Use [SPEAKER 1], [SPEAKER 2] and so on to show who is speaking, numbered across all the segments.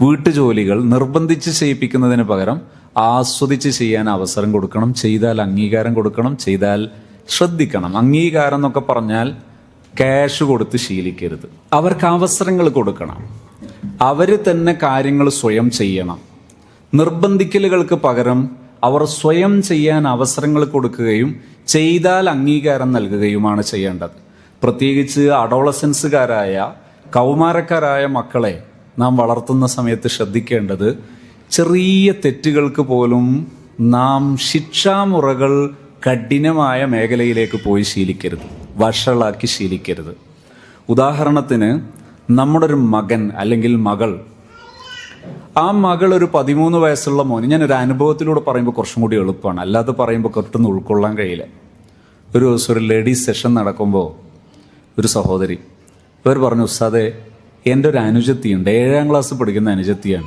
[SPEAKER 1] വീട്ടുജോലികൾ നിർബന്ധിച്ച് ചെയ്യിപ്പിക്കുന്നതിന് പകരം ആസ്വദിച്ച് ചെയ്യാൻ അവസരം കൊടുക്കണം ചെയ്താൽ അംഗീകാരം കൊടുക്കണം ചെയ്താൽ ശ്രദ്ധിക്കണം. അംഗീകാരം എന്നൊക്കെ പറഞ്ഞാൽ ക്യാഷ് കൊടുത്ത് ശീലിക്കരുത്. അവർക്ക് അവസരങ്ങൾ കൊടുക്കണം. അവർ തന്നെ കാര്യങ്ങൾ സ്വയം ചെയ്യണം. നിർബന്ധിക്കലുകൾക്ക് പകരം അവർ സ്വയം ചെയ്യാൻ അവസരങ്ങൾ കൊടുക്കുകയും ചെയ്താൽ അംഗീകാരം നൽകുകയുമാണ് ചെയ്യേണ്ടത്. പ്രത്യേകിച്ച് അഡോളസൻസുകാരായ കൗമാരക്കാരായ മക്കളെ നാം വളർത്തുന്ന സമയത്ത് ശ്രദ്ധിക്കേണ്ടത് ചെറിയ തെറ്റുകൾക്ക് പോലും നാം ശിക്ഷാമുറകൾ കഠിനമായ മേഖലയിലേക്ക് പോയി ശീലിക്കരുത്. വഷളാക്കി ശീലിക്കരുത്. ഉദാഹരണത്തിന് നമ്മുടെ ഒരു മകൻ അല്ലെങ്കിൽ മകൾ. ആ മകൾ ഒരു പതിമൂന്ന് വയസ്സുള്ള മോന്. ഞാൻ ഒരു അനുഭവത്തിലൂടെ പറയുമ്പോൾ കുറച്ചും കൂടി എളുപ്പമാണ്. അല്ലാതെ പറയുമ്പോൾ പെട്ടെന്ന് ഉൾക്കൊള്ളാൻ കഴിയില്ല. ഒരു ദിവസം ഒരു ലേഡീസ് സെഷൻ നടക്കുമ്പോൾ ഒരു സഹോദരി ഇവർ പറഞ്ഞു ഉസ്താദെ എന്റെ ഒരു അനുജത്തിയുണ്ട്? ഏഴാം ക്ലാസ് പഠിക്കുന്ന അനുജത്തിയാണ്.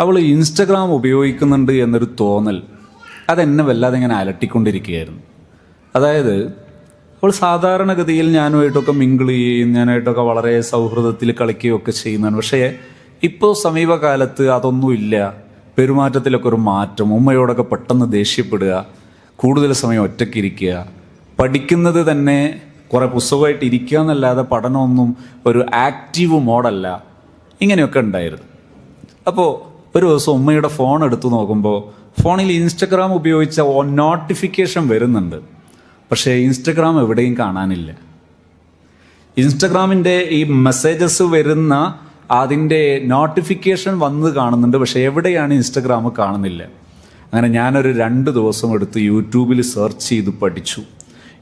[SPEAKER 1] അവൾ ഇൻസ്റ്റഗ്രാം ഉപയോഗിക്കുന്നുണ്ട് എന്നൊരു തോന്നൽ അതെന്നെ വല്ലാതെ ഇങ്ങനെ അലട്ടിക്കൊണ്ടിരിക്കുകയായിരുന്നു. അതായത് അവൾ സാധാരണഗതിയിൽ ഞാനുമായിട്ടൊക്കെ മിങ്കിൾ ചെയ്യുകയും ഞാനായിട്ടൊക്കെ വളരെ സൗഹൃദത്തിൽ കളിക്കുകയൊക്കെ ചെയ്യുന്നതാണ്. പക്ഷേ ഇപ്പോൾ സമീപകാലത്ത് അതൊന്നുമില്ല പെരുമാറ്റത്തിലൊക്കെ ഒരു മാറ്റം ഉമ്മയോടൊക്കെ പെട്ടെന്ന് ദേഷ്യപ്പെടുക കൂടുതൽ സമയം ഒറ്റയ്ക്കിരിക്കുക പഠിക്കുന്നത് തന്നെ കുറെ പുസ്തകമായിട്ട് ഇരിക്കുക എന്നല്ലാതെ പഠനമൊന്നും ഒരു ആക്റ്റീവ് മോഡല്ല ഇങ്ങനെയൊക്കെ ഉണ്ടായിരുന്നു. അപ്പോൾ ഒരു ദിവസം ഉമ്മയുടെ ഫോൺ എടുത്തു നോക്കുമ്പോൾ ഫോണിൽ ഇൻസ്റ്റഗ്രാം ഉപയോഗിച്ച നോട്ടിഫിക്കേഷൻ വരുന്നുണ്ട്. പക്ഷേ ഇൻസ്റ്റഗ്രാം എവിടെയും കാണാനില്ല. ഇൻസ്റ്റഗ്രാമിന്റെ ഈ മെസ്സേജസ് വരുന്ന അതിന്റെ നോട്ടിഫിക്കേഷൻ വന്ന് കാണുന്നുണ്ട്. പക്ഷേ എവിടെയാണ് ഇൻസ്റ്റഗ്രാം കാണുന്നില്ല. അങ്ങനെ ഞാനൊരു രണ്ട് ദിവസം എടുത്ത് യൂട്യൂബിൽ സെർച്ച് ചെയ്ത് പഠിച്ചു.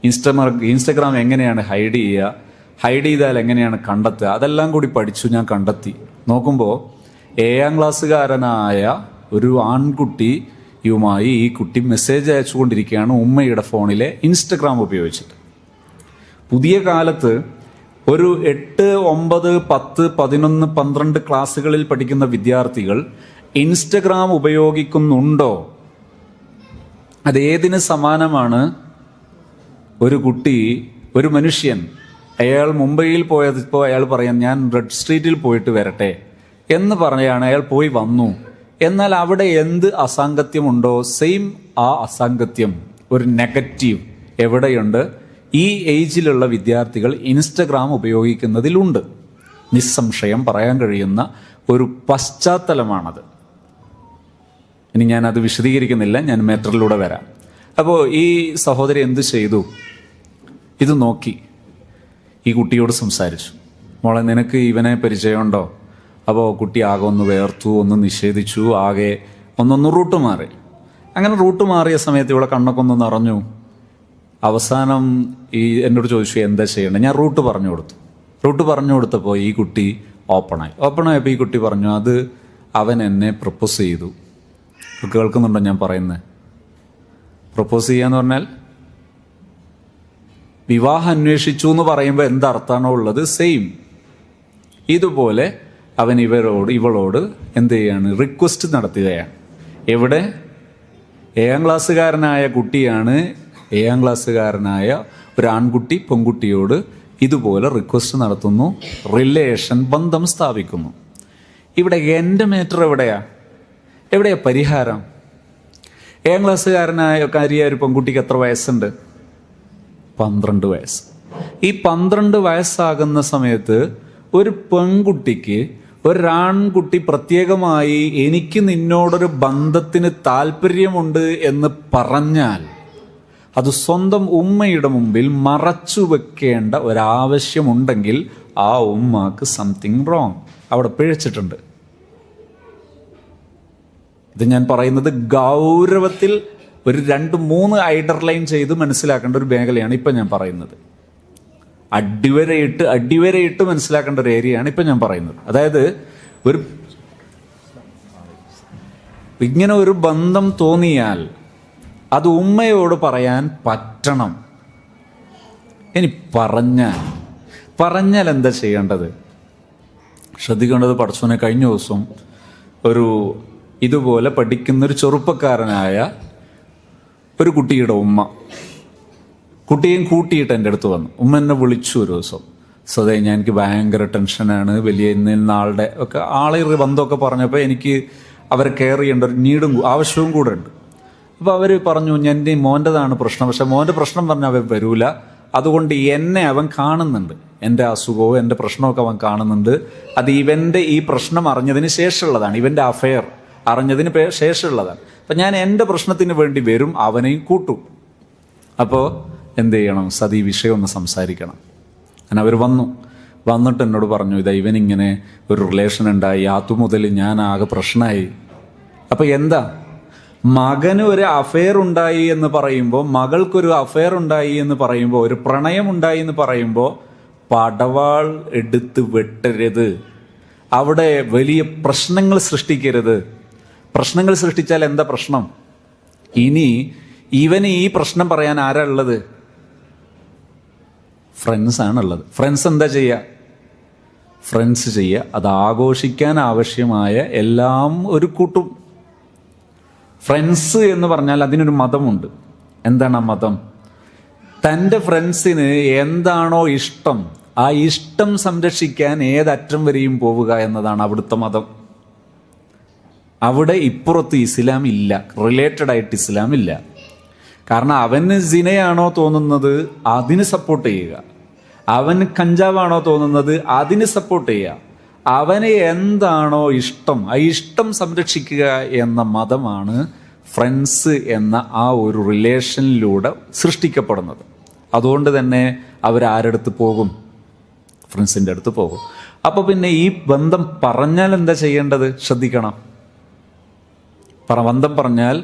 [SPEAKER 1] ഇൻസ്റ്റഗ്രാം ഇൻസ്റ്റഗ്രാം എങ്ങനെയാണ് ഹൈഡ് ചെയ്യുക? ഹൈഡ് ചെയ്താൽ എങ്ങനെയാണ് കണ്ടെത്തുക? അതെല്ലാം കൂടി പഠിച്ചു ഞാൻ കണ്ടെത്തി. നോക്കുമ്പോൾ ഏഴാം ക്ലാസ്സുകാരനായ ഒരു ആൺകുട്ടിയുമായി ഈ കുട്ടി മെസ്സേജ് അയച്ചുകൊണ്ടിരിക്കുകയാണ് ഉമ്മയുടെ ഫോണിലെ ഇൻസ്റ്റഗ്രാം ഉപയോഗിച്ചിട്ട്. പുതിയ കാലത്ത് ഒരു എട്ട് ഒമ്പത് പത്ത് പതിനൊന്ന് പന്ത്രണ്ട് ക്ലാസ്സുകളിൽ പഠിക്കുന്ന വിദ്യാർത്ഥികൾ ഇൻസ്റ്റഗ്രാം ഉപയോഗിക്കുന്നുണ്ടോ? അതേതിന് സമാനമാണ്? ഒരു കുട്ടി ഒരു മനുഷ്യൻ അയാൾ മുംബൈയിൽ പോയത് ഇപ്പോൾ അയാൾ പറയാൻ ഞാൻ റെഡ് സ്ട്രീറ്റിൽ പോയിട്ട് വരട്ടെ എന്ന് പറഞ്ഞാണ് അയാൾ പോയി വന്നു. എന്നാൽ അവിടെ എന്ത് അസാംഗത്യമുണ്ടോ സെയിം ആ അസാംഗത്യം ഒരു നെഗറ്റീവ് എവിടെയുണ്ട്? ഈ ഏജിലുള്ള വിദ്യാർത്ഥികൾ ഇൻസ്റ്റഗ്രാം ഉപയോഗിക്കുന്നതിലുണ്ട്. നിസ്സംശയം പറയാൻ കഴിയുന്ന ഒരു പശ്ചാത്തലമാണത്. ഇനി ഞാൻ അത് വിശദീകരിക്കുന്നില്ല ഞാൻ മെറ്ററിലൂടെ വരാം. അപ്പോൾ ഈ സഹോദരി എന്ത് ചെയ്തു? ഇത് നോക്കി. ഈ കുട്ടിയോട് സംസാരിച്ചു. മോളെ നിനക്ക് ഇവനെ പരിചയമുണ്ടോ? അപ്പോൾ കുട്ടി ആകെ ഒന്ന് വേർത്തു ഒന്ന് നിഷേധിച്ചു ആകെ ഒന്നൊന്ന് റൂട്ട് മാറി. അങ്ങനെ റൂട്ട് മാറിയ സമയത്ത് ഇവിടെ കണ്ണൊക്കെ ഒന്ന് നിറഞ്ഞു. അവസാനം ഈ എന്നോട് ചോദിച്ചു എന്താ ചെയ്യണ്ടേ? ഞാൻ റൂട്ട് പറഞ്ഞു കൊടുത്തു. റൂട്ട് പറഞ്ഞു കൊടുത്തപ്പോൾ ഈ കുട്ടി ഓപ്പണായി. ഓപ്പണായപ്പോൾ ഈ കുട്ടി പറഞ്ഞു അത് അവൻ എന്നെ പ്രപ്പോസ് ചെയ്തു. കേൾക്കുന്നുണ്ടോ ഞാൻ പറയുന്നത്? പ്രപ്പോസ് ചെയ്യാന്ന് പറഞ്ഞാൽ വിവാഹം അന്വേഷിച്ചു എന്ന് പറയുമ്പോൾ എന്തർത്ഥമാണോ ഉള്ളത്? സെയിം ഇതുപോലെ അവൻ ഇവരോട് ഇവളോട് എന്ത് ചെയ്യാണ്? റിക്വസ്റ്റ് നടത്തുകയാണ്. എവിടെ? ഏഴാം ക്ലാസ്സുകാരനായ കുട്ടിയാണ് ഏഴാം ക്ലാസ്സുകാരനായ ഒരു ആൺകുട്ടി പെൺകുട്ടിയോട് ഇതുപോലെ റിക്വസ്റ്റ് നടത്തുന്നു റിലേഷൻ ബന്ധം സ്ഥാപിക്കുന്നു. ഇവിടെ എന്റെ മേറ്റർ എവിടെയാ? എവിടെയാ പരിഹാരം? ഏഴാം ക്ലാസ്സുകാരനായ കാര്യ ഒരു പെൺകുട്ടിക്ക് എത്ര വയസ്സുണ്ട്? പന്ത്രണ്ട് വയസ്സ്. ഈ പന്ത്രണ്ട് വയസ്സാകുന്ന സമയത്ത് ഒരു പെൺകുട്ടിക്ക് ഒരാൺകുട്ടി പ്രത്യേകമായി എനിക്ക് നിന്നോടൊരു ബന്ധത്തിന് താല്പര്യമുണ്ട് എന്ന് പറഞ്ഞാൽ അത് സ്വന്തം ഉമ്മയുടെ മുമ്പിൽ മറച്ചു വെക്കേണ്ട ഒരാവശ്യമുണ്ടെങ്കിൽ ആ ഉമ്മക്ക് സംതിങ് റോങ് അവിടെ പിഴച്ചിട്ടുണ്ട്. ഇത് ഞാൻ പറയുന്നത് ഗൗരവത്തിൽ ഒരു രണ്ട് മൂന്ന് ഐഡർലൈൻ ചെയ്ത് മനസ്സിലാക്കേണ്ട ഒരു മേഖലയാണ് ഇപ്പം ഞാൻ പറയുന്നത്. അടിവരയിട്ട് അടിവരയിട്ട് മനസ്സിലാക്കേണ്ട ഒരു ഏരിയയാണ് ഇപ്പം ഞാൻ പറയുന്നത്. അതായത് ഒരു ഇങ്ങനെ ഒരു ബന്ധം തോന്നിയാൽ അത് ഉമ്മയോട് പറയാൻ പറ്റണം. ഇനി പറഞ്ഞാൽ പറഞ്ഞാൽ എന്താ ചെയ്യേണ്ടത്? ശ്രദ്ധിക്കേണ്ടത് പഠിച്ചോനെ കഴിഞ്ഞ ദിവസം ഒരു ഇതുപോലെ പഠിക്കുന്നൊരു ചെറുപ്പക്കാരനായ ഒരു കുട്ടിയുടെ ഉമ്മ. കുട്ടിയും കൂട്ടിയിട്ട് എന്റെ അടുത്ത് വന്നു. ഉമ്മ എന്നെ വിളിച്ചു ഒരു ദിവസം. സ്വതേ ഞാൻ എനിക്ക് ഭയങ്കര ടെൻഷനാണ്. വലിയ ഇന്ന ആളുടെ ഒക്കെ ആളെ ബന്ധമൊക്കെ പറഞ്ഞപ്പോൾ എനിക്ക് അവരെ കെയർ ചെയ്യേണ്ട ഒരു നീടും ആവശ്യവും കൂടെ ഉണ്ട്. അപ്പോൾ അവർ പറഞ്ഞു എന്റെ മോന്റെതാണ് പ്രശ്നം. പക്ഷെ മോന്റെ പ്രശ്നം പറഞ്ഞാൽ അവൻ വരൂല. അതുകൊണ്ട് എന്നെ അവൻ കാണുന്നുണ്ട്. എന്റെ അസുഖവും എന്റെ പ്രശ്നമൊക്കെ അവൻ കാണുന്നുണ്ട്. അത് ഇവന്റെ ഈ പ്രശ്നം അറിഞ്ഞതിന് ശേഷമുള്ളതാണ്. ഇവന്റെ അഫെയർ. അറിഞ്ഞതിന് ശേഷമുള്ളതാണ്. അപ്പം ഞാൻ എന്റെ പ്രശ്നത്തിന് വേണ്ടി വരും അവനെയും കൂട്ടും. അപ്പോൾ എന്ത് ചെയ്യണം? സതി വിഷയം ഒന്ന് സംസാരിക്കണം. അങ്ങനെ അവർ വന്നു. വന്നിട്ട് എന്നോട് പറഞ്ഞു ഇതാ ഇവനിങ്ങനെ ഒരു റിലേഷൻ ഉണ്ടായി. ആത്തു മുതൽ ഞാൻ ആകെ പ്രശ്നമായി അപ്പോൾ എന്താ? മകന് ഒരു അഫെയർ ഉണ്ടായി എന്ന് പറയുമ്പോൾ മകൾക്കൊരു അഫെയർ ഉണ്ടായി എന്ന് പറയുമ്പോൾ ഒരു പ്രണയം ഉണ്ടായി എന്ന് പറയുമ്പോൾ പടവാൾ എടുത്ത് വെട്ടരുത്. അവിടെ വലിയ പ്രശ്നങ്ങൾ സൃഷ്ടിക്കരുത്. പ്രശ്നങ്ങൾ സൃഷ്ടിച്ചാൽ എന്താ പ്രശ്നം? ഇനി ഇവന് ഈ പ്രശ്നം പറയാൻ ആരാ ഉള്ളത്? ഫ്രണ്ട്സ് ആണുള്ളത് ഫ്രണ്ട്സ് എന്താ ചെയ്യുക ഫ്രണ്ട്സ് ചെയ്യുക അത് ആഘോഷിക്കാൻ ആവശ്യമായ എല്ലാം ഒരു കൂട്ടും. ഫ്രണ്ട്സ് എന്ന് പറഞ്ഞാൽ അതിനൊരു മതമുണ്ട്. എന്താണ് ആ മതം? തന്റെ ഫ്രണ്ട്സിന് എന്താണോ ഇഷ്ടം ആ ഇഷ്ടം സംരക്ഷിക്കാൻ ഏതറ്റം വരെയും പോവുക എന്നതാണ് അവിടുത്തെ മതം. അവിടെ ഇപ്പുറത്ത് ഇസ്ലാം ഇല്ല. റിലേറ്റഡ് ആയിട്ട് ഇസ്ലാം ഇല്ല. കാരണം അവന് സിനയാണോ തോന്നുന്നത് അതിന് സപ്പോർട്ട് ചെയ്യുക. അവന് കഞ്ചാവാണോ തോന്നുന്നത് അതിന് സപ്പോർട്ട് ചെയ്യുക. അവന് എന്താണോ ഇഷ്ടം ആ ഇഷ്ടം സംരക്ഷിക്കുക എന്ന മതമാണ് ഫ്രണ്ട്സ് എന്ന ആ ഒരു റിലേഷനിലൂടെ സൃഷ്ടിക്കപ്പെടുന്നത്. അതുകൊണ്ട് തന്നെ അവരാരടുത്ത് പോകും? ഫ്രണ്ട്സിന്റെ അടുത്ത് പോകും. അപ്പോൾ പിന്നെ ഈ ബന്ധം പറഞ്ഞാൽ എന്താ ചെയ്യേണ്ടത്? ശ്രദ്ധിക്കണം. പറ ബന്ധം പറഞ്ഞാൽ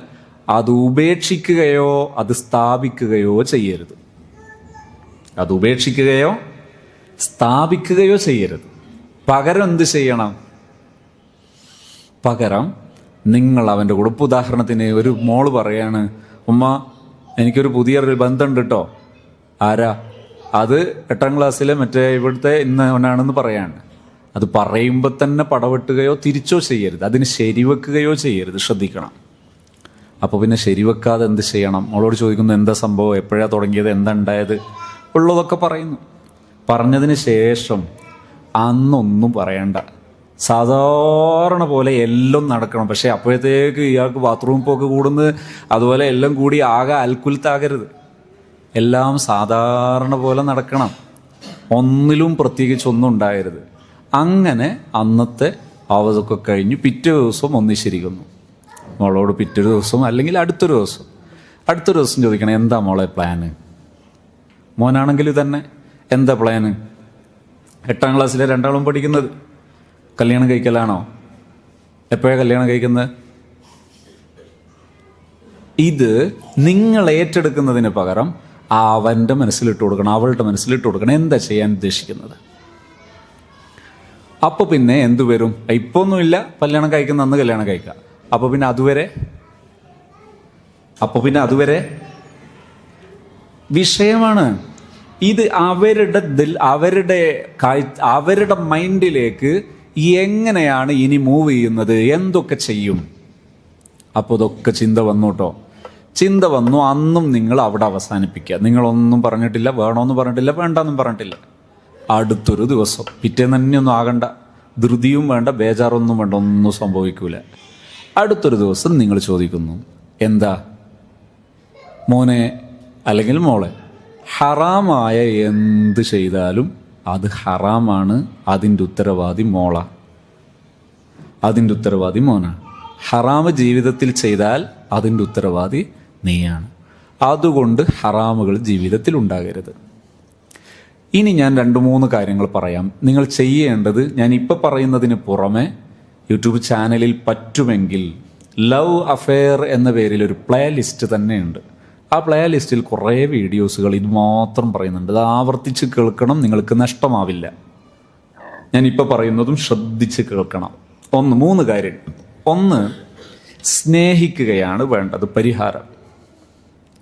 [SPEAKER 1] അത് ഉപേക്ഷിക്കുകയോ അത് സ്ഥാപിക്കുകയോ ചെയ്യരുത്. അത് ഉപേക്ഷിക്കുകയോ സ്ഥാപിക്കുകയോ ചെയ്യരുത്. പകരം എന്ത് ചെയ്യണം? പകരം നിങ്ങൾ അവന്റെ കൂടെ ഉദാഹരണത്തിന് ഒരു മോൾ പറയാണ് ഉമ്മ എനിക്കൊരു പുതിയൊരു ബന്ധമുണ്ട് കേട്ടോ ആരാ? അത് എട്ടാം ക്ലാസ്സിലെ മറ്റേ ഇവിടുത്തെ ഇന്നവനാണെന്ന് പറയാണ്. അത് പറയുമ്പോൾ തന്നെ പടവെട്ടുകയോ തിരിച്ചോ ചെയ്യരുത്. അതിന് ശരിവെക്കുകയോ ചെയ്യരുത്. ശ്രദ്ധിക്കണം. അപ്പോൾ പിന്നെ ശരിവെക്കാതെ എന്ത് ചെയ്യണം? അവളോട് ചോദിക്കുന്നു എന്താ സംഭവം? എപ്പോഴാണ് തുടങ്ങിയത്? എന്താ ഉണ്ടായത്? ഉള്ളതൊക്കെ പറയുന്നു. പറഞ്ഞതിന് ശേഷം അന്നൊന്നും പറയണ്ട. സാധാരണ പോലെ എല്ലാം നടക്കണം. പക്ഷേ അപ്പോഴത്തേക്ക് ഇയാൾക്ക് ബാത്റൂം പോക്ക് കൂടുന്നത് അതുപോലെ എല്ലാം കൂടി ആകെ അൽക്കുലത്താകരുത് എല്ലാം സാധാരണ പോലെ നടക്കണം. ഒന്നിലും പ്രത്യേകിച്ച് ഒന്നും ഉണ്ടാകരുത്. അങ്ങനെ അന്നത്തെ അവതൊക്കെ കഴിഞ്ഞ് പിറ്റേ ദിവസം ഒന്നിച്ചിരിക്കുന്നു മോളോട് പിറ്റേ ദിവസം അല്ലെങ്കിൽ അടുത്തൊരു ദിവസം. അടുത്തൊരു ദിവസം ചോദിക്കണം എന്താ മോളെ പ്ലാന് മോനാണെങ്കിൽ തന്നെ എന്താ പ്ലാന് എട്ടാം ക്ലാസ്സിലെ രണ്ടാളും പഠിക്കുന്നത്. കല്യാണം കഴിക്കലാണോ? എപ്പോഴാണ് കല്യാണം കഴിക്കുന്നത്? ഇത് നിങ്ങൾ ഏറ്റെടുക്കുന്നതിന് പകരം അവന്റെ മനസ്സിലിട്ട് കൊടുക്കണം അവളുടെ മനസ്സിലിട്ട് കൊടുക്കണം. എന്താ ചെയ്യാൻ ഉദ്ദേശിക്കുന്നത്? അപ്പോൾ പിന്നെ എന്തു വരും? ഇപ്പൊ ഒന്നുമില്ല കല്യാണം കഴിക്കുന്ന അന്ന് കല്യാണം കഴിക്കുക അപ്പോൾ പിന്നെ അതുവരെ? അപ്പോൾ പിന്നെ അതുവരെ? വിഷയമാണ്. ഇത് അവരുടെ അവരുടെ അവരുടെ മൈൻഡിലേക്ക് എങ്ങനെയാണ് ഇനി മൂവ് ചെയ്യുന്നത്? എന്തൊക്കെ ചെയ്യും? അപ്പോൾ ഇതൊക്കെ ചിന്ത വന്നു കേട്ടോ ചിന്ത വന്നു. അന്നും നിങ്ങൾ അവിടെ അവസാനിപ്പിക്കുക. നിങ്ങളൊന്നും പറഞ്ഞിട്ടില്ല. വേണമെന്ന് പറഞ്ഞിട്ടില്ല. വേണ്ടെന്നും പറഞ്ഞിട്ടില്ല. അടുത്തൊരു ദിവസം. പിറ്റേന്ന് തന്നെ ഒന്നും ആകണ്ട. ധൃതിയും വേണ്ട ബേജാറൊന്നും വേണ്ട ഒന്നും സംഭവിക്കൂല. അടുത്തൊരു ദിവസം നിങ്ങൾ ചോദിക്കുന്നു എന്താ? മോനെ അല്ലെങ്കിൽ മോളെ ഹറാമായ എന്ത് ചെയ്താലും അത് ഹറാമാണ് അതിന്റെ ഉത്തരവാദി മോള. അതിന്റെ ഉത്തരവാദി മോനാണ് ഹറാമ് ജീവിതത്തിൽ ചെയ്താൽ അതിന്റെ ഉത്തരവാദി നീയാണ്. അതുകൊണ്ട് ഹറാമുകൾ ജീവിതത്തിൽ ഉണ്ടാകരുത്. ഇനി ഞാൻ രണ്ട് മൂന്ന് കാര്യങ്ങൾ പറയാം. നിങ്ങൾ ചെയ്യേണ്ടത് ഞാൻ ഇപ്പോൾ പറയുന്നതിന് പുറമെ യൂട്യൂബ് ചാനലിൽ പറ്റുമെങ്കിൽ ലവ് അഫെയർ എന്ന പേരിൽ ഒരു പ്ലേ ലിസ്റ്റ് തന്നെയുണ്ട്. ആ പ്ലേ ലിസ്റ്റിൽ കുറേ വീഡിയോസുകൾ ഇത് മാത്രം പറയുന്നുണ്ട്. അത് ആവർത്തിച്ച് കേൾക്കണം നിങ്ങൾക്ക് നഷ്ടമാവില്ല. ഞാൻ ഇപ്പോൾ പറയുന്നതും ശ്രദ്ധിച്ച് കേൾക്കണം. ഒന്ന് മൂന്ന് കാര്യം. ഒന്ന് സ്നേഹിക്കുകയാണ് വേണ്ടത്. പരിഹാരം.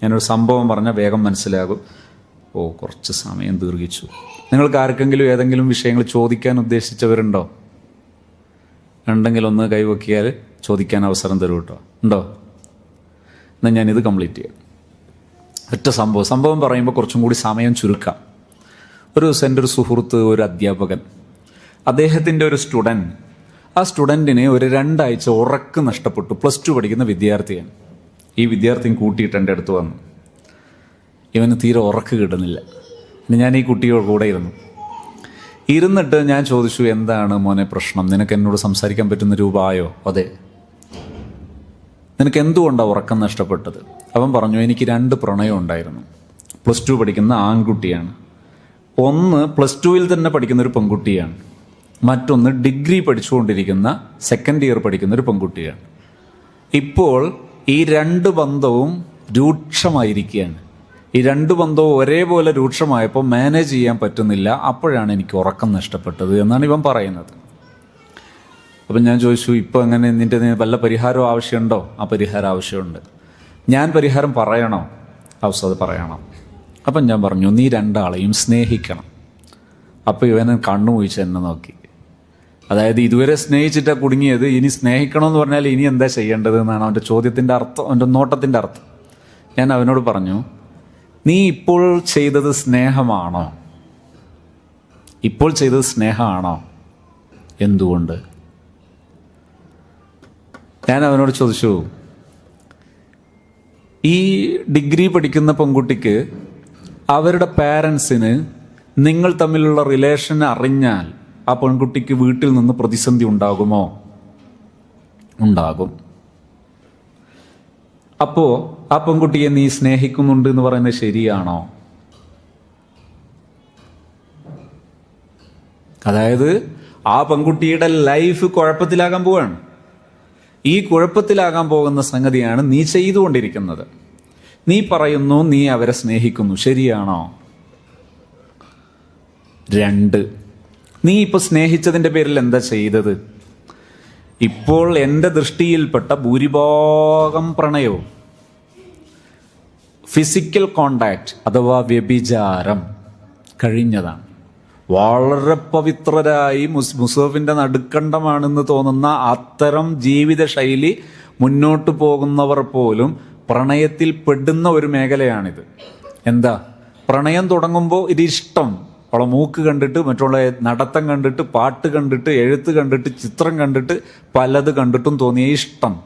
[SPEAKER 1] ഞാനൊരു സംഭവം പറഞ്ഞാൽ വേഗം മനസ്സിലാകും. ഓ കുറച്ച് സമയം ദീർഘിച്ചു. നിങ്ങൾക്ക് ആർക്കെങ്കിലും ഏതെങ്കിലും വിഷയങ്ങൾ ചോദിക്കാൻ ഉദ്ദേശിച്ചവരുണ്ടോ? ഉണ്ടെങ്കിൽ ഒന്ന് കൈവക്കിയാൽ ചോദിക്കാൻ അവസരം തരൂ കേട്ടോ. ഉണ്ടോ? എന്നാൽ ഞാനിത് കംപ്ലീറ്റ് ചെയ്യാം. ഒറ്റ സംഭവം. സംഭവം പറയുമ്പോൾ കുറച്ചും കൂടി സമയം ചുരുക്കാം. ഒരു ദിവസം എന്റെ ഒരു സുഹൃത്ത് ഒരു അധ്യാപകൻ അദ്ദേഹത്തിന്റെ ഒരു സ്റ്റുഡന്റ് ആ സ്റ്റുഡന്റിന് ഒരു രണ്ടാഴ്ച ഉറക്ക് നഷ്ടപ്പെട്ടു. പ്ലസ് ടു പഠിക്കുന്ന വിദ്യാർത്ഥിയാണ്. ഈ വിദ്യാർത്ഥിയും കൂട്ടിയിട്ട് എന്റെ അടുത്ത് വന്നു. ഇവന് തീരെ ഉറക്ക് കിട്ടുന്നില്ല. പിന്നെ ഞാൻ ഈ കുട്ടിയോട് കൂടെ ഇരുന്നു. ഇരുന്നിട്ട് ഞാൻ ചോദിച്ചു എന്താണ് മോനെ പ്രശ്നം? നിനക്ക് എന്നോട് സംസാരിക്കാൻ പറ്റുന്ന രൂപമായോ? അതെ. നിനക്ക് എന്തുകൊണ്ടാണ് ഉറക്കം നഷ്ടപ്പെട്ടത്? അവൻ പറഞ്ഞു എനിക്ക് രണ്ട് പ്രണയം ഉണ്ടായിരുന്നു. പ്ലസ് ടു പഠിക്കുന്ന ആൺകുട്ടിയാണ്. ഒന്ന് പ്ലസ് ടുവിൽ തന്നെ പഠിക്കുന്ന ഒരു പെൺകുട്ടിയാണ്. മറ്റൊന്ന് ഡിഗ്രി പഠിച്ചുകൊണ്ടിരിക്കുന്ന സെക്കൻഡ് ഇയർ പഠിക്കുന്ന ഒരു പെൺകുട്ടിയാണ്. ഇപ്പോൾ ഈ രണ്ട് ബന്ധവും രൂക്ഷമായിരിക്കുകയാണ്. ഈ രണ്ട് ബന്ധവും ഒരേപോലെ രൂക്ഷമായപ്പോൾ മാനേജ് ചെയ്യാൻ പറ്റുന്നില്ല. അപ്പോഴാണ് എനിക്ക് ഉറക്കം നഷ്ടപ്പെട്ടത് എന്നാണ് ഇവൻ പറയുന്നത്. അപ്പം ഞാൻ ചോദിച്ചു ഇപ്പോൾ അങ്ങനെ നിന്റെ വല്ല പരിഹാരം ആവശ്യമുണ്ടോ? ആ പരിഹാരം ആവശ്യമുണ്ട്. ഞാൻ പരിഹാരം പറയണോ? അവസ്ഥ പറയണം. അപ്പം ഞാൻ പറഞ്ഞു നീ രണ്ടാളെയും സ്നേഹിക്കണം. അപ്പോൾ ഇവൻ കണ്ണു പോയിച്ച് എന്നെ നോക്കി. അതായത് ഇതുവരെ സ്നേഹിച്ചിട്ടാ കുടുങ്ങിയത് ഇനി സ്നേഹിക്കണമെന്ന് പറഞ്ഞാൽ ഇനി എന്താ ചെയ്യേണ്ടത് എന്നാണ് അവന്റെ ചോദ്യത്തിന്റെ അർത്ഥം അവന്റെ നോട്ടത്തിന്റെ അർത്ഥം. ഞാൻ അവനോട് പറഞ്ഞു നീ ഇപ്പോൾ ചെയ്തത് സ്നേഹമാണോ? ഇപ്പോൾ ചെയ്തത് സ്നേഹമാണോ? എന്തുകൊണ്ട്? ഞാൻ അവനോട് ചോദിച്ചു ഈ ഡിഗ്രി പഠിക്കുന്ന പെൺകുട്ടിക്ക് അവരുടെ പാരൻസിന് നിങ്ങൾ തമ്മിലുള്ള റിലേഷൻ അറിഞ്ഞാൽ ആ പെൺകുട്ടിക്ക് വീട്ടിൽ നിന്ന് പ്രതിസന്ധി ഉണ്ടാകുമോ? ഉണ്ടാകും. അപ്പോ ആ പെൺകുട്ടിയെ നീ സ്നേഹിക്കുന്നുണ്ട് എന്ന് പറയുന്നത് ശരിയാണോ? അതായത് ആ പെൺകുട്ടിയുടെ ലൈഫ് കുഴപ്പത്തിലാകാൻ പോവാണ്. ഈ കുഴപ്പത്തിലാകാൻ പോകുന്ന സംഗതിയാണ് നീ ചെയ്തുകൊണ്ടിരിക്കുന്നത്. നീ പറയുന്നു നീ അവരെ സ്നേഹിക്കുന്നു. ശരിയാണോ? രണ്ട്. നീ ഇപ്പൊ സ്നേഹിച്ചതിന്റെ പേരിൽ എന്താ ചെയ്തത്? ഇപ്പോൾ എന്റെ ദൃഷ്ടിയിൽപ്പെട്ട ഭൂരിഭാഗം പ്രണയവും. ഫിസിക്കൽ കോണ്ടാക്റ്റ് അഥവാ വ്യഭിചാരം കഴിഞ്ഞതാണ്. വളരെ പവിത്രരായി മുസ് മുസഫിന്റെ നടുക്കണ്ടമാണെന്ന് തോന്നുന്ന അത്തരം ജീവിതശൈലി മുന്നോട്ട് പോകുന്നവർ പോലും പ്രണയത്തിൽ പെടുന്ന ഒരു മേഖലയാണിത്. എന്താ? പ്രണയം തുടങ്ങുമ്പോൾ ഇതിഷ്ടം. അവളെ മൂക്ക് കണ്ടിട്ട് മറ്റുള്ള നടത്തം കണ്ടിട്ട് പാട്ട് കണ്ടിട്ട് എഴുത്ത് കണ്ടിട്ട് ചിത്രം കണ്ടിട്ട് പലത് കണ്ടിട്ടും തോന്നിയ ഇഷ്ടം.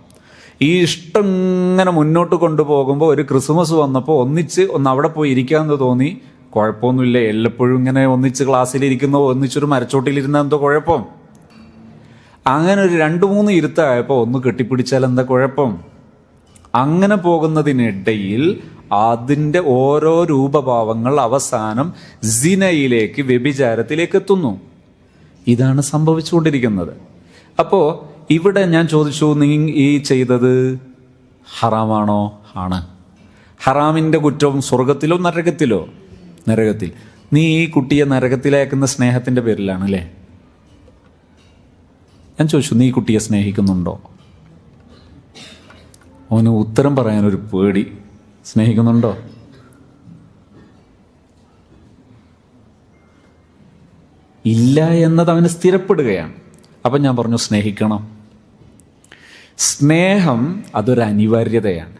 [SPEAKER 1] ഈ ഇഷ്ടം ഇങ്ങനെ മുന്നോട്ട് കൊണ്ടുപോകുമ്പോൾ ഒരു ക്രിസ്മസ് വന്നപ്പോൾ ഒന്നിച്ച് ഒന്ന് അവിടെ പോയി ഇരിക്കാമെന്ന് തോന്നി. കുഴപ്പമൊന്നുമില്ല. എല്ലപ്പോഴും ഇങ്ങനെ ഒന്നിച്ച് ക്ലാസ്സിലിരിക്കുന്നോ ഒന്നിച്ചൊരു മരച്ചോട്ടിലിരുന്ന എന്തോ കുഴപ്പം. അങ്ങനെ ഒരു രണ്ട് മൂന്ന് ഇരുത്തായപ്പോൾ ഒന്ന് കെട്ടിപ്പിടിച്ചാൽ എന്താ കുഴപ്പം? അങ്ങനെ പോകുന്നതിനിടയിൽ അതിന്റെ ഓരോ രൂപഭാവങ്ങൾ അവസാനം സിനയിലേക്ക് വ്യഭിചാരത്തിലേക്ക് എത്തുന്നു. ഇതാണ് സംഭവിച്ചുകൊണ്ടിരിക്കുന്നത്. അപ്പോൾ ഇവിടെ ഞാൻ ചോദിച്ചു നീ ഈ ചെയ്തത് ഹറാമാണോ? ആണ്. ഹറാമിന്റെ കുറ്റവും സ്വർഗത്തിലോ നരകത്തിലോ? നരകത്തിൽ. നീ ഈ കുട്ടിയെ നരകത്തിലേക്കുന്ന സ്നേഹത്തിന്റെ പേരിലാണ് അല്ലേ? ഞാൻ ചോദിച്ചു നീ കുട്ടിയെ സ്നേഹിക്കുന്നുണ്ടോ? അവന് ഉത്തരം പറയാനൊരു പേടി. സ്നേഹിക്കുന്നുണ്ടോ? ഇല്ല എന്നത് അവന് സ്ഥിരപ്പെടുകയാണ്. അപ്പം ഞാൻ പറഞ്ഞു സ്നേഹിക്കണം. സ്നേഹം അതൊരു അനിവാര്യതയാണ്.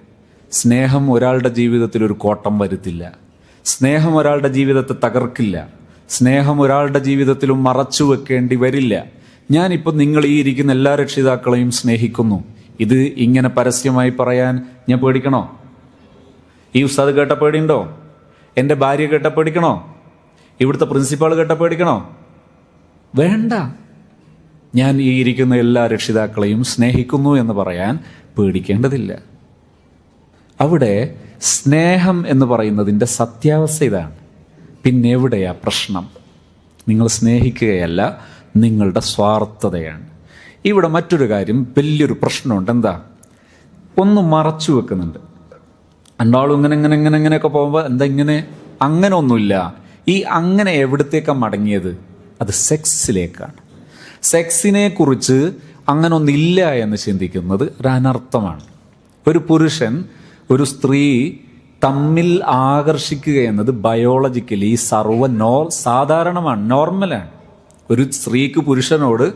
[SPEAKER 1] സ്നേഹം ഒരാളുടെ ജീവിതത്തിൽ ഒരു കോട്ടം വരുത്തില്ല. സ്നേഹം ഒരാളുടെ ജീവിതത്തെ തകർക്കില്ല. സ്നേഹം ഒരാളുടെ ജീവിതത്തിലും മറച്ചു വെക്കേണ്ടി വരില്ല. ഞാനിപ്പോൾ നിങ്ങൾ ഈ ഇരിക്കുന്ന എല്ലാ രക്ഷിതാക്കളെയും സ്നേഹിക്കുന്നു. ഇത് ഇങ്ങനെ പരസ്യമായി പറയാൻ ഞാൻ പേടിക്കണോ? ഈ ഉസ്താദ് കേട്ട പേടിയുണ്ടോ? എന്റെ ഭാര്യ കേട്ട പേടിക്കണോ? ഇവിടുത്തെ പ്രിൻസിപ്പാൾ കേട്ട പേടിക്കണോ? വേണ്ട. ഞാൻ ഈ ഇരിക്കുന്ന എല്ലാ രക്ഷിതാക്കളെയും സ്നേഹിക്കുന്നു എന്ന് പറയാൻ പേടിക്കേണ്ടതില്ല. അവിടെ സ്നേഹം എന്ന് പറയുന്നതിന്റെ സത്യാവസ്ഥ ഇതാണ്. പിന്നെ എവിടെയാ പ്രശ്നം? നിങ്ങൾ സ്നേഹിക്കുകയല്ല നിങ്ങളുടെ സ്വാർത്ഥതയാണ്. ഇവിടെ മറ്റൊരു കാര്യം വലിയൊരു പ്രശ്നമുണ്ട്. എന്താ? ഒന്ന് മറച്ചു വെക്കുന്നുണ്ട്. രണ്ടാളും ഇങ്ങനെ ഇങ്ങനെ ഇങ്ങനെ ഇങ്ങനെയൊക്കെ പോകുമ്പോൾ എന്താ ഇങ്ങനെ? അങ്ങനെ ഒന്നുമില്ല. ഈ അങ്ങനെ എവിടത്തേക്കാണ് മടങ്ങിയത്? അത് സെക്സിലേക്കാണ്. സെക്സിനെ കുറിച്ച് അങ്ങനെ ഒന്നില്ല എന്ന് ചിന്തിക്കുന്നത് ഒരു അനർത്ഥമാണ് ഒരു പുരുഷൻ ഒരു സ്ത്രീ തമ്മിൽ ആകർഷിക്കുക എന്നത് ബയോളജിക്കലി സർവ നോർ സാധാരണമാണ് നോർമലാണ്. ഒരു സ്ത്രീക്ക് പുരുഷനോട്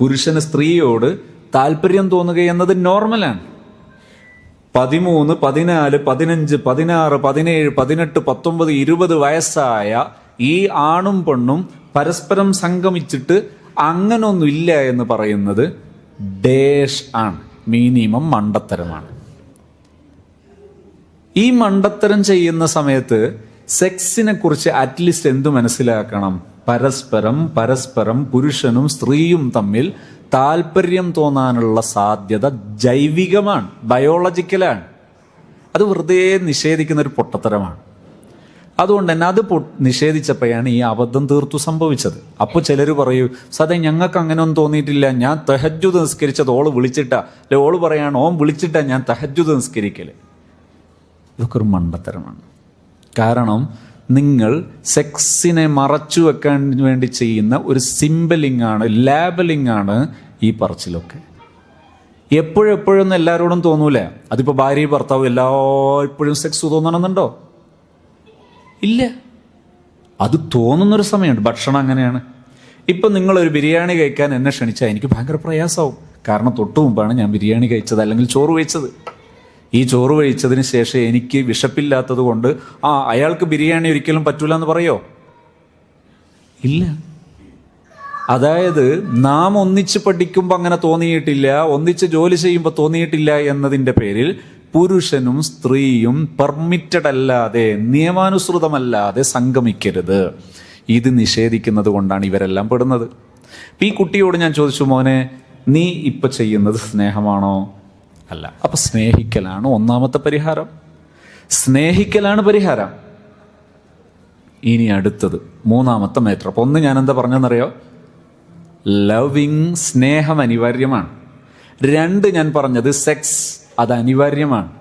[SPEAKER 1] പുരുഷന് സ്ത്രീയോട് താല്പര്യം തോന്നുക എന്നത് നോർമലാണ്. പതിമൂന്ന് പതിനാല് പതിനഞ്ച് പതിനാറ് പതിനേഴ് പതിനെട്ട് പത്തൊമ്പത് ഇരുപത് വയസ്സായ ഈ ആണും പെണ്ണും പരസ്പരം സംഗമിച്ചിട്ട് അങ്ങനൊന്നുമില്ല എന്ന് പറയുന്നത് ഡേഷ് ആണ്. മിനിമം മണ്ടത്തരമാണ്. ഈ മണ്ടത്തരം ചെയ്യുന്ന സമയത്ത് സെക്സിനെ കുറിച്ച് അറ്റ്ലീസ്റ്റ് എന്തു മനസ്സിലാക്കണം? പരസ്പരം പരസ്പരം പുരുഷനും സ്ത്രീയും തമ്മിൽ താല്പര്യം തോന്നാനുള്ള സാധ്യത ജൈവികമാണ് ബയോളജിക്കലാണ് അത് വെറുതെ നിഷേധിക്കുന്ന ഒരു പൊട്ടത്തരമാണ്. അതുകൊണ്ട് തന്നെ അത് നിഷേധിച്ചപ്പോഴാണ് ഈ അബദ്ധം തീർത്തു സംഭവിച്ചത്. അപ്പോൾ ചിലർ പറയൂ സതേ ഞങ്ങൾക്ക് അങ്ങനെ ഒന്നും തോന്നിയിട്ടില്ല. ഞാൻ തെഹജു നിസ്കരിച്ചത് ഓൾ വിളിച്ചിട്ടാ. അല്ലെ ഓൾ പറയാണ് ഓം വിളിച്ചിട്ടാ ഞാൻ തെഹജു നിസ്കരിക്കൽ. ഇതൊക്കെ ഒരു മണ്ടത്തരമാണ്. കാരണം നിങ്ങൾ സെക്സിനെ മറച്ചു വെക്കാൻ വേണ്ടി ചെയ്യുന്ന ഒരു സിംബലിംഗ് ആണ് ലാബലിംഗ് ആണ് ഈ പറച്ചിലൊക്കെ. എപ്പോഴെപ്പോഴൊന്നും എല്ലാവരോടും തോന്നൂല? അതിപ്പോ ഭാര്യ ഭർത്താവ് എല്ലായ്പ്പോഴും സെക്സ് തോന്നണമെന്നുണ്ടോ? ഇല്ല. അത് തോന്നുന്നൊരു സമയമുണ്ട്. ഭക്ഷണം അങ്ങനെയാണ്. ഇപ്പം ഒരു ബിരിയാണി കഴിക്കാൻ എന്നെ ക്ഷണിച്ചാൽ എനിക്ക് ഭയങ്കര പ്രയാസമാവും കാരണം തൊട്ടു മുമ്പാണ് ഞാൻ ബിരിയാണി കഴിച്ചത് അല്ലെങ്കിൽ ചോറ് കഴിച്ചത്. ഈ ചോറ് കഴിച്ചതിന് ശേഷം എനിക്ക് വിശപ്പില്ലാത്തത് കൊണ്ട് ആ അയാൾക്ക് ബിരിയാണി ഒരിക്കലും പറ്റൂല എന്ന് പറയോ? ഇല്ല. അതായത് നാം ഒന്നിച്ച് പഠിക്കുമ്പോൾ അങ്ങനെ തോന്നിയിട്ടില്ല ഒന്നിച്ച് ജോലി ചെയ്യുമ്പോൾ തോന്നിയിട്ടില്ല എന്നതിന്റെ പേരിൽ പുരുഷനും സ്ത്രീയും പെർമിറ്റഡ് അല്ലാതെ നിയമാനുസൃതമല്ലാതെ സംഗമിക്കരുത്. ഇത് നിഷേധിക്കുന്നത് കൊണ്ടാണ് ഇവരെല്ലാം പെടുന്നത്. ഈ കുട്ടിയോട് ഞാൻ ചോദിച്ചു മോനെ നീ ഇപ്പൊ ചെയ്യുന്നത് സ്നേഹമാണോ? അല്ല. അപ്പൊ സ്നേഹിക്കലാണ് ഒന്നാമത്തെ പരിഹാരം. സ്നേഹിക്കലാണ് പരിഹാരം. ഇനി അടുത്തത് മൂന്നാമത്തെ മേറ്റർ അപ്പൊ ഒന്ന് ഞാൻ എന്താ പറഞ്ഞെന്നറിയോ ലവിങ് സ്നേഹം അനിവാര്യമാണ്. രണ്ട് ഞാൻ പറഞ്ഞത് സെക്സ് അത് അനിവാര്യമാണ്.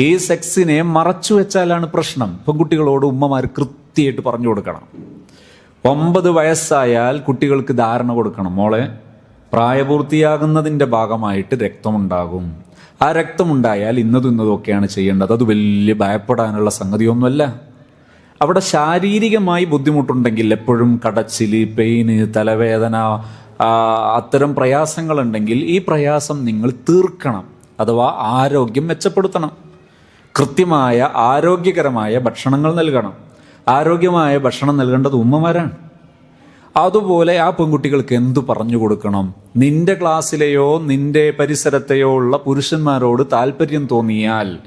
[SPEAKER 1] ഈ സെക്സിനെ മറച്ചു വെച്ചാലാണ് പ്രശ്നം. പെൺകുട്ടികളോട് ഉമ്മമാർ കൃത്യമായിട്ട് പറഞ്ഞു കൊടുക്കണം. ഒമ്പത് വയസ്സായാൽ കുട്ടികൾക്ക് ധാരണ കൊടുക്കണം. മോളെ പ്രായപൂർത്തിയാകുന്നതിന്റെ ഭാഗമായിട്ട് രക്തമുണ്ടാകും. ആ രക്തമുണ്ടായാൽ ഇന്നതും ഇന്നതൊക്കെയാണ് ചെയ്യേണ്ടത്. അത് വലിയ ഭയപ്പെടാനുള്ള സംഗതിയൊന്നുമല്ല. അവിടെ ശാരീരികമായി ബുദ്ധിമുട്ടുണ്ടെങ്കിൽ എപ്പോഴും കടച്ചിൽ പെയിന് തലവേദന അത്തരം പ്രയാസങ്ങളുണ്ടെങ്കിൽ ഈ പ്രയാസം നിങ്ങൾ തീർക്കണം അഥവാ ആരോഗ്യം മെച്ചപ്പെടുത്തണം. കൃത്യമായ ആരോഗ്യകരമായ ഭക്ഷണങ്ങൾ നൽകണം. ആരോഗ്യമായ ഭക്ഷണം നൽകേണ്ടത് ഉമ്മമാരാണ്. അതുപോലെ ആ പെൺകുട്ടികൾക്ക് എന്തു പറഞ്ഞു കൊടുക്കണം? നിന്റെ ക്ലാസ്സിലെയോ നിന്റെ പരിസരത്തെയോ ഉള്ള പുരുഷന്മാരോട് താല്പര്യം തോന്നിയാൽ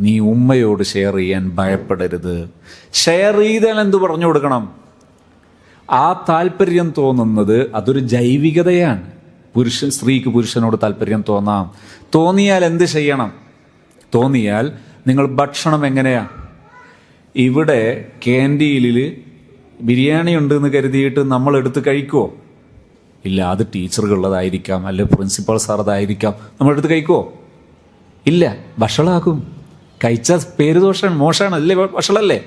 [SPEAKER 1] നീ ഉമ്മയോട് ഷെയർ ചെയ്യാൻ ഭയപ്പെടരുത്. ഷെയർ ചെയ്താൽ എന്തു പറഞ്ഞു കൊടുക്കണം? ആ താല്പര്യം തോന്നുന്നത് അതൊരു ജൈവികതയാണ്. പുരുഷൻ സ്ത്രീക്ക് പുരുഷനോട് താല്പര്യം തോന്നാം. തോന്നിയാൽ എന്ത് ചെയ്യണം? തോന്നിയാൽ നിങ്ങൾ ഭക്ഷണം എങ്ങനെയാ? ഇവിടെ ക്യാന്റീനിൽ ബിരിയാണി ഉണ്ട് എന്ന് കരുതിയിട്ട് നമ്മൾ എടുത്ത് കഴിക്കുമോ ഇല്ല അത് ടീച്ചറുകളുള്ളതായിരിക്കാം അല്ലെ പ്രിൻസിപ്പൾ സാർ അതായിരിക്കാം നമ്മൾ എടുത്ത് കഴിക്കുമോ ഇല്ല വഷളാക്കും. കഴിച്ച പേര് മോശമാണ് അല്ലേ വഷളല്ലേ?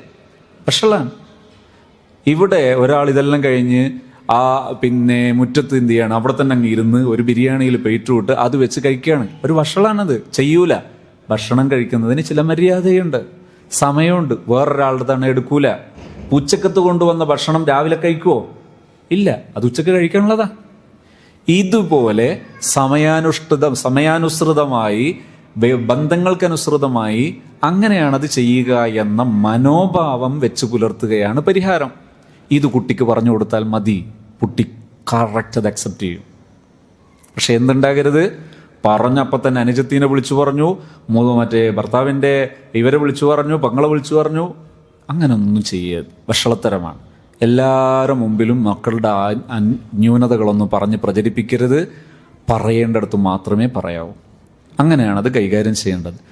[SPEAKER 1] വഷളാണ്. ഇവിടെ ഒരാൾ ഇതെല്ലാം കഴിഞ്ഞ് ആ പിന്നെ മുറ്റത്ത് എന്ത് അവിടെ തന്നെ അങ്ങ് ഇരുന്ന് ഒരു ബിരിയാണിയിൽ പെയിറ്റ് അത് വെച്ച് കഴിക്കുകയാണ്. ഒരു വഷളാണത് ചെയ്യൂല. ഭക്ഷണം കഴിക്കുന്നതിന് ചില മര്യാദയുണ്ട് സമയമുണ്ട്. വേറൊരാളുടെ തന്നെ എടുക്കൂല. ഉച്ചക്കത്ത് കൊണ്ടുവന്ന ഭക്ഷണം രാവിലെ കഴിക്കുമോ ഇല്ല അത് ഉച്ചയ്ക്ക് കഴിക്കാനുള്ളതാ. ഇതുപോലെ സമയാനുഷ്ഠിത സമയാനുസൃതമായി ബന്ധങ്ങൾക്കനുസൃതമായി അങ്ങനെയാണ് അത് ചെയ്യുക എന്ന മനോഭാവം വെച്ച് പുലർത്തുകയാണ് പരിഹാരം. ഇത് കുട്ടിക്ക് പറഞ്ഞു കൊടുത്താൽ മതി. കുട്ടി കറക്റ്റ് അത് അക്സെപ്റ്റ് ചെയ്യും. പക്ഷെ എന്തുണ്ടാകരുത്? പറഞ്ഞപ്പോൾ തന്നെ അനുജത്തീനെ വിളിച്ചു പറഞ്ഞു മറ്റേ ഭർത്താവിന്റെ ഇവരെ വിളിച്ചു പറഞ്ഞു പങ്ങളെ വിളിച്ചു പറഞ്ഞു. അങ്ങനൊന്നും ചെയ്യരുത് വഷളത്തരമാണ്. എല്ലാവരുടെ മുമ്പിലും മക്കളുടെ ന്യൂനതകളൊന്നും പറഞ്ഞ് പ്രചരിപ്പിക്കരുത്. പറയേണ്ടടുത്ത് മാത്രമേ പറയാവൂ. അങ്ങനെയാണ് അത് കൈകാര്യം ചെയ്യേണ്ടത്.